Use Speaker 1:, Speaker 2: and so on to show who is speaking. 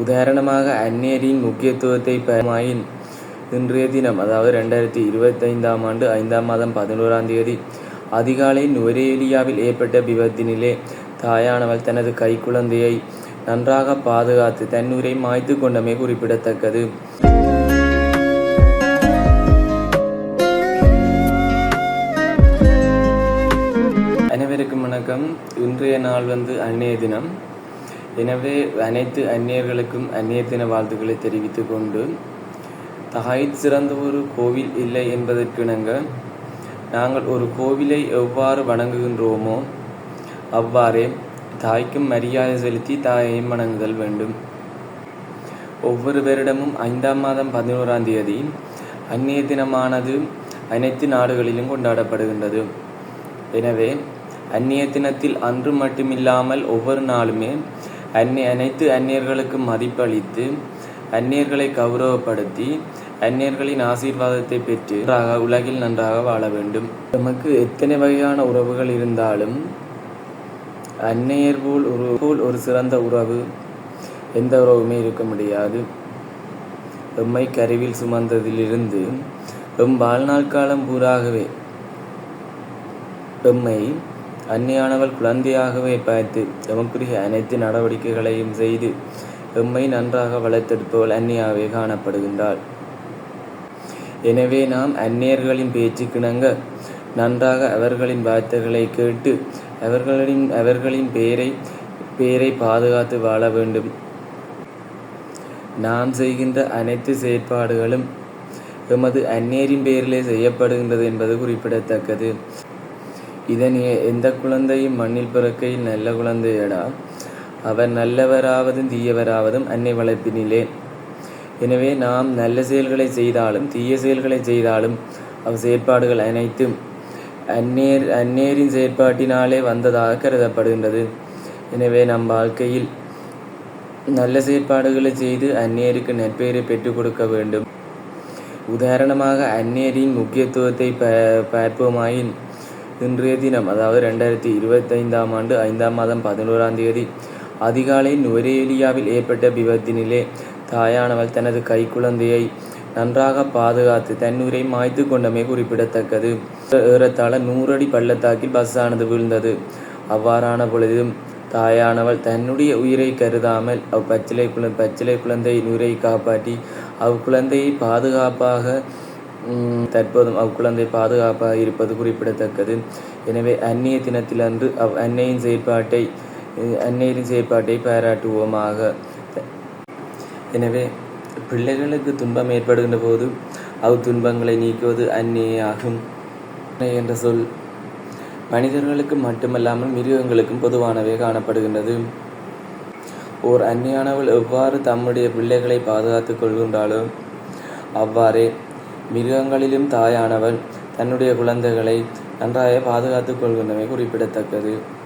Speaker 1: உதாரணமாக அந்நியரின் முக்கியத்துவத்தை பயமாயின் இன்றைய தினம் அதாவது ரெண்டாயிரத்தி இருபத்தைந்தாம் ஆண்டு ஐந்தாம் மாதம் பதினோராம் தேதி அதிகாலை நுவரேலியாவில் ஏற்பட்ட விபத்தினிலே தாயானவள் தனது கைக்குழந்தையை நன்றாக பாதுகாத்து தன்னுரை மாய்த்து கொண்டமை குறிப்பிடத்தக்கது. அனைவருக்கும் வணக்கம். இன்றைய நாள் வந்து அன்னைய தினம். எனவே அனைத்து அந்நியர்களுக்கும் அந்நிய தின வாழ்த்துக்களை தெரிவித்துக் கொண்டு தாய் சிறந்த ஒரு கோவில் இல்லை என்பதற்கிணங்க நாங்கள் ஒரு கோவிலை எவ்வாறு வணங்குகின்றோமோ அவ்வாறே தாய்க்கும் மரியாதை செலுத்தி தாயையும் வணங்குதல் வேண்டும். ஒவ்வொரு வருடமும் ஐந்தாம் மாதம் பதினோராம் தேதி அந்நிய தினமானது அனைத்து நாடுகளிலும் கொண்டாடப்படுகின்றது. எனவே அந்நிய தினத்தில் அன்று மட்டுமில்லாமல் ஒவ்வொரு நாளுமே அந்நிய அனைத்து அந்நியர்களுக்கும் மதிப்பளித்து அந்நியர்களை கௌரவப்படுத்தி அந்நியர்களின் ஆசீர்வாதத்தை பெற்று நன்றாக உலகில் நன்றாக வாழ வேண்டும். நமக்கு எத்தனை வகையான உறவுகள் இருந்தாலும் அந்நியர் போல் ஒரு போல் ஒரு சிறந்த உறவு எந்த உறவுமே இருக்க முடியாது. எம்மை கருவில் சுமந்ததிலிருந்து எம் வாழ்நாள் காலம் பூராகவே எம்மை அந்நியானவள் குழந்தையாகவே பார்த்து எமக்குரிய அனைத்து நடவடிக்கைகளையும் செய்து எம்மை நன்றாக வளர்த்தெடுப்பவள் அந்நியாவே காணப்படுகின்றாள். எனவே நாம் அந்நியர்களின் பேச்சுக்கிணங்க நன்றாக அவர்களின் வார்த்தைகளை கேட்டு அவர்களின் அவர்களின் பெயரை பெயரை பாதுகாத்து வாழ வேண்டும். நாம் செய்கின்ற அனைத்து செயற்பாடுகளும் எமது அந்நியரின் பெயரிலே செய்யப்படுகின்றது என்பது குறிப்பிடத்தக்கது. இதன் எந்த குழந்தையும் மண்ணில் பிறக்கையில் நல்ல குழந்தையடா. அவர் நல்லவராவதும் தீயவராவதும் அன்னை வளர்ப்பினிலே. எனவே நாம் நல்ல செயல்களை செய்தாலும் தீய செயல்களை செய்தாலும் அவ் செயற்பாடுகள் அனைத்தும் அந்நேர் அந்நேரின் செயற்பாட்டினாலே வந்ததாக கருதப்படுகின்றது. எனவே நம் வாழ்க்கையில் நல்ல செயற்பாடுகளை செய்து அந்நேருக்கு நற்பெயரை பெற்றுக் கொடுக்க வேண்டும். உதாரணமாக அந்நேரின் முக்கியத்துவத்தை ப பார்ப்போமாயின் இன்றைய தினம் அதாவது ரெண்டாயிரத்தி இருபத்தைந்தாம் ஆண்டு ஐந்தாம் மாதம் பதினோராம் தேதி அதிகாலை நுவரேலியாவில் ஏற்பட்ட விபத்தினிலே தாயானவள் தனது கைக்குழந்தையை நன்றாக பாதுகாத்து தன்னுரை மாய்த்து கொண்டமை குறிப்பிடத்தக்கது. ஏறத்தாழ நூறடி பள்ளத்தாக்கில் பஸ் ஆனது வீழ்ந்தது. அவ்வாறான பொழுதும் தாயானவள் தன்னுடைய உயிரை கருதாமல் அவ் பச்சிலை குழ பச்சிலை குழந்தை நுரை காப்பாற்றி அவ் குழந்தையை பாதுகாப்பாக தற்போதும் அக்குழந்தை பாதுகாப்பாக இருப்பது குறிப்பிடத்தக்கது. எனவே அந்நிய தினத்திலன்று அவ் அன்னையின் செயற்பாட்டை அன்னையின் செயற்பாட்டை பாராட்டுவோமாக. எனவே பிள்ளைகளுக்கு துன்பம் ஏற்படுகின்ற போது அவ் துன்பங்களை நீக்குவது அந்நியாகும் என்ற சொல் மனிதர்களுக்கு மட்டுமல்லாமல் மிருகங்களுக்கும் பொதுவானவே காணப்படுகின்றது. ஓர் அந்நியானவள் எவ்வாறு தம்முடைய பிள்ளைகளை பாதுகாத்துக் கொள்கின்றாலோ அவ்வாறே மிருகங்களிலும் தாயானவள் தன்னுடைய குழந்தைகளை நன்றாக பாதுகாத்துக் கொள்கின்றமை குறிப்பிடத்தக்கது.